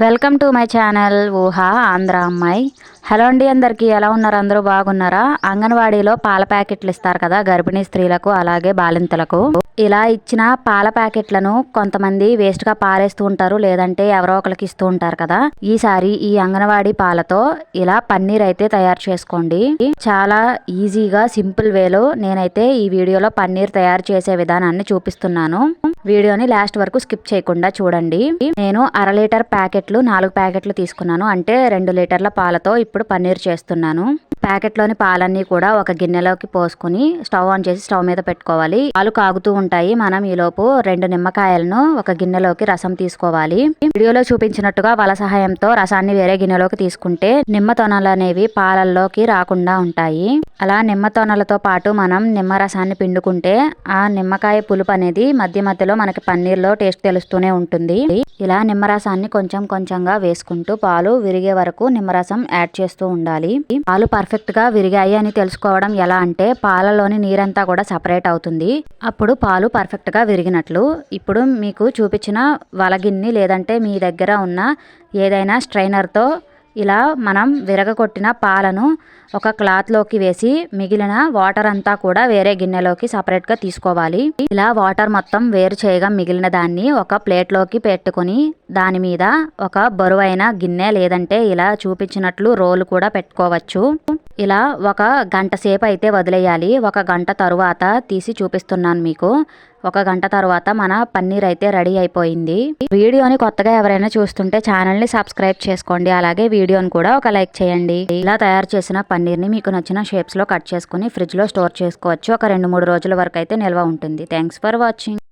Welcome to my channel ఊహా ఆంధ్ర అమ్మాయి. Hello అండి అందరికీ ఎలా ఉన్నారు? అందరూ బాగున్నారా? అంగన్వాడీలో పాల ప్యాకెట్లు ఇస్తారు కదా గర్భిణీ స్త్రీలకు అలాగే బాలింతలకు. ఇలా ఇచ్చిన పాల ప్యాకెట్లను కొంతమంది వేస్ట్గా పారేస్తూ ఉంటారు లేదంటే ఎవరో ఒకరికి ఇస్తూ ఉంటారు కదా. ఈసారి ఈ అంగన్వాడీ పాలతో ఇలా పన్నీర్ అయితే తయారు చేసుకోండి. చాలా ఈజీగా సింపుల్ వేలో నేనైతే ఈ వీడియోలో పన్నీర్ తయారు చేసే విధానాన్ని చూపిస్తున్నాను. వీడియోని లాస్ట్ వరకు స్కిప్ చేయకుండా చూడండి. నేను అర లీటర్ ప్యాకెట్లు నాలుగు ప్యాకెట్లు తీసుకున్నాను. అంటే రెండు లీటర్ల పాలతో ఇప్పుడు పన్నీర్ చేస్తున్నాను. ప్యాకెట్లోని పాలన్నీ కూడా ఒక గిన్నెలోకి పోసుకుని స్టవ్ ఆన్ చేసి స్టవ్ మీద పెట్టుకోవాలి. పాలు కాగుతూ ఉంటాయి. మనం ఈలోపు రెండు నిమ్మకాయలను ఒక గిన్నెలోకి రసం తీసుకోవాలి. వీడియోలో చూపించినట్టుగా వల సహాయంతో రసాన్ని వేరే గిన్నెలోకి తీసుకుంటే నిమ్మ తొనలు అనేవి పాలల్లోకి రాకుండా ఉంటాయి. అలా నిమ్మ తొనలతో పాటు మనం నిమ్మరసాన్ని పిండుకుంటే ఆ నిమ్మకాయ పులుపు అనేది మధ్య మధ్యలో మనకి పన్నీర్లో టేస్ట్ తెలుస్తూనే ఉంటుంది. ఇలా నిమ్మరసాన్ని కొంచెం కొంచెంగా వేసుకుంటూ పాలు విరిగే వరకు నిమ్మరసం యాడ్ చేస్తూ ఉండాలి. పాలు పర్ఫెక్ట్గా విరిగాయి అని తెలుసుకోవడం ఎలా అంటే పాలలోని నీరంతా కూడా సపరేట్ అవుతుంది. అప్పుడు పాలు పర్ఫెక్ట్గా విరిగినట్లు. ఇప్పుడు మీకు చూపించిన వలగిన్ని లేదంటే మీ దగ్గర ఉన్న ఏదైనా స్ట్రైనర్తో ఇలా మనం విరగకొట్టిన పాలను ఒక క్లాత్లోకి వేసి మిగిలిన వాటర్ అంతా కూడా వేరే గిన్నెలోకి సపరేట్గా తీసుకోవాలి. ఇలా వాటర్ మొత్తం వేరు చేయగా మిగిలిన దాన్ని ఒక ప్లేట్లోకి పెట్టుకొని దాని మీద ఒక బరువైన గిన్నె లేదంటే ఇలా చూపించినట్లు రోలు కూడా పెట్టుకోవచ్చు. ఇలా ఒక గంట సేపు అయితే వదిలేయాలి. ఒక గంట తరువాత తీసి చూపిస్తున్నాను మీకు. ఒక గంట తర్వాత మన పన్నీర్ అయితే రెడీ అయిపోయింది. వీడియోని కొత్తగా ఎవరైనా చూస్తుంటే ఛానల్ని సబ్స్క్రైబ్ చేసుకోండి. అలాగే వీడియోని కూడా ఒక లైక్ చేయండి. ఇలా తయారు చేసిన పన్నీర్ని మీకు నచ్చిన షేప్స్లో కట్ చేసుకుని ఫ్రిడ్జ్లో స్టోర్ చేసుకోవచ్చు. ఒక రెండు మూడు రోజుల వరకు అయితే నిల్వ ఉంటుంది. Thanks for watching.